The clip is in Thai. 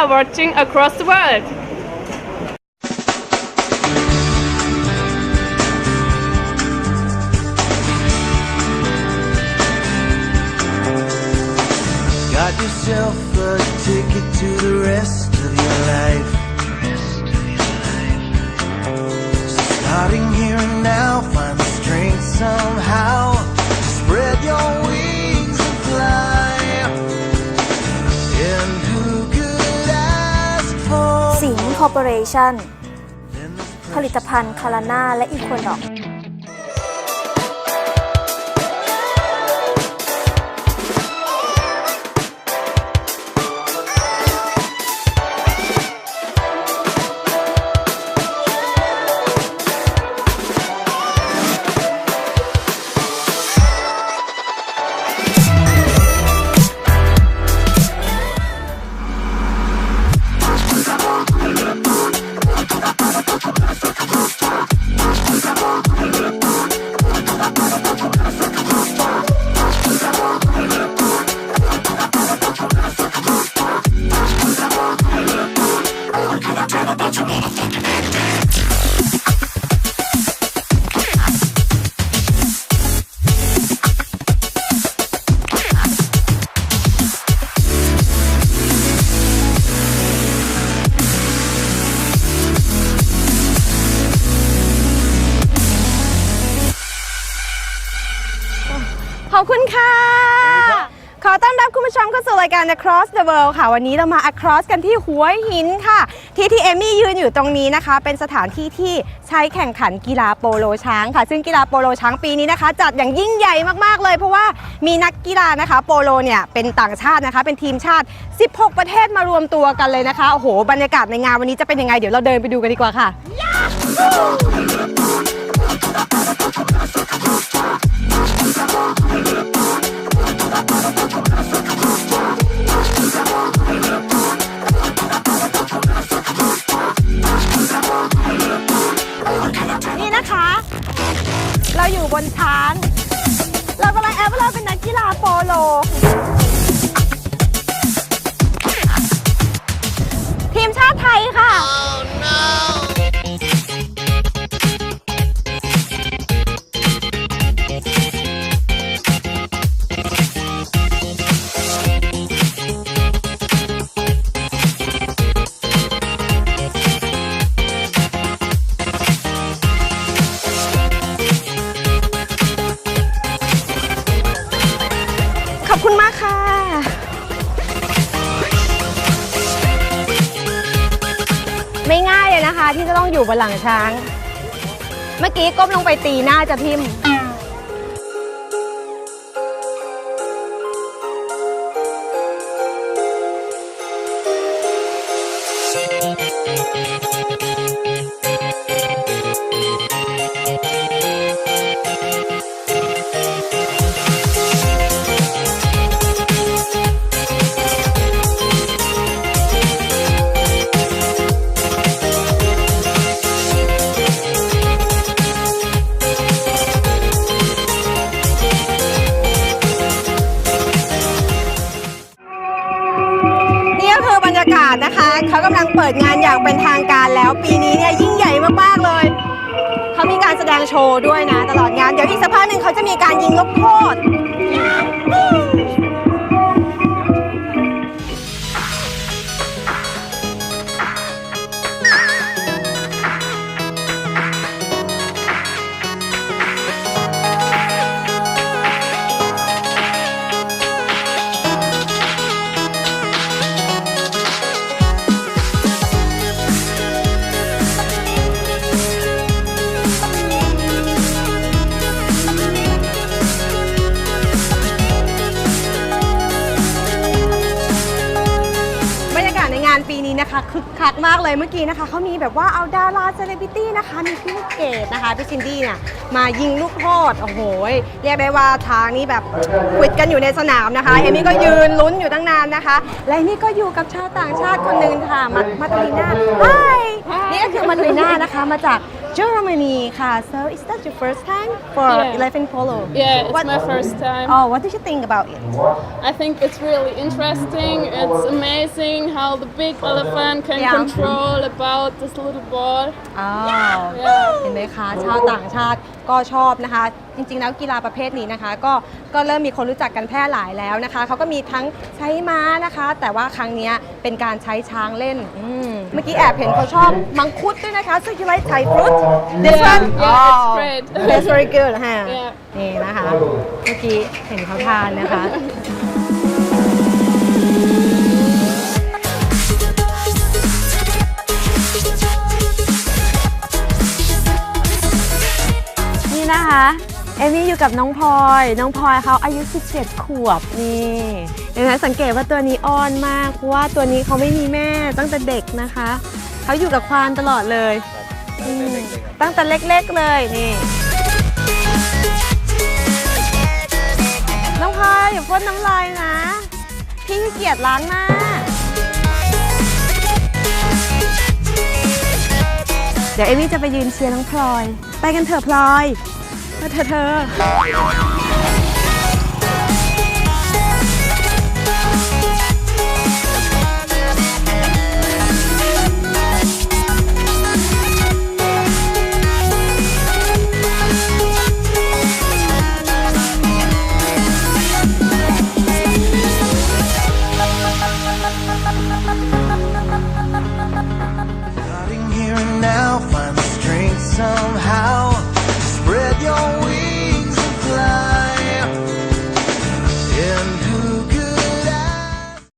are watching across the world. Got yourself a ticket to the rest of your life. Starting here and now, find the strength somehow Corporation ผลิตภัณฑ์คาราน่าและอีควดอก ขอบคุณค่ะ ขอต้อนรับคุณผู้ชมเข้าสู่รายการ Across the World ค่ะ วันนี้เรามา Across กันที่หัวหินค่ะ ที่ที่เอมมี่ยืนอยู่ตรงนี้นะคะ เป็นสถานที่ที่ใช้แข่งขันกีฬาโปโลช้างค่ะ ซึ่งกีฬาโปโลช้างปีนี้นะคะ จัดอย่างยิ่งใหญ่มากๆเลย เพราะว่ามีนักกีฬานะคะ โปโลเนี่ยเป็นต่างชาตินะคะ เป็นทีมชาติ 16 ประเทศมารวมตัวกันเลยนะคะโอ้โหบรรยากาศในงานวันนี้จะเป็นยังไงเดี๋ยวเราเดินไปดูกันดีกว่าค่ะ เราอยู่บนช้าง เรากำลังแอบว่าเราเป็นนักกีฬาโปโล ทีมชาติไทยค่ะ คุณมากค่ะ ไม่ง่ายเลยนะคะ ที่จะต้องอยู่บนหลังช้าง เมื่อกี้ก้มลงไปตีหน้าจะทิ่ม เขากำลังเปิดงานอย่างเป็นทางการแล้ว ปีนี้เนี่ยยิ่งใหญ่มากๆเลย เขามีการแสดงโชว์ด้วยนะ ตลอดงาน เดี๋ยวอีกสักพักหนึ่งเขาจะมีการยิงลูกโทษ นะคะคึกคักมากเลยเมื่อกี้นะคะเขามีแบบว่าเอาดาราเซเลบริตี้นะคะ มีพี่ลูกเกดนะคะพี่ซินดี้เนี่ยมายิงลูกโทษโอ้โหเรียกได้ว่าทางนี้แบบควิดกันอยู่ในสนามนะคะเอมี่ก็ยืนลุ้นอยู่ตั้งนานนะคะ และนี่ก็อยู่กับชาวต่างชาติคนหนึ่งค่ะมามาตาลีน่า Hi นี่ก็คือมาตาลีน่านะคะมาจาก Germany ค่ะ so is that your first time for Yeah. elephant polo Yeah, it's What- my first time. oh what did you think about it I think it's really interesting. It's amazing how the big elephant can Yeah. control about this little ball. อ้าว Yeah. เห็นไหมคะชาวต่างชาติก็ชอบนะคะ จริงๆแล้วกีฬาประเภทนี้นะคะ ก็ก็เริ่มมีคนรู้จักกันแพร่หลายแล้วนะคะเขาก็มีทั้งใช้ม้านะคะ แต่ว่าครั้งเนี้ยเป็นการใช้ช้างเล่นอืม เมื่อกี้แอบเห็นเขาชอบมังคุดด้วยนะคะ so you like Thai fruit this Yeah, one yeah, it's Oh, great. that's very good ฮะ Yeah. นี่นะคะ เมื่อกี้เห็นเขาทานนะคะ กับน้องพลอย น้องพลอยเขาอายุ 17 ขวบนี่เห็นไหมสังเกตว่าตัวนี้อ้อนมากเพราะว่าตัวนี้เขาไม่มีแม่ตั้งแต่เด็กนะคะเขาอยู่กับควานตลอดเลยอืมตั้งแต่เล็กๆเลยนี่น้องพลอยอย่าพ่นน้ำลายนะ พี่ขี้เกียจล้างหน้าเดี๋ยวเอมี่จะไปยืนเชียร์น้องพลอย ไปกันเถอะพลอยมา เธอเธอ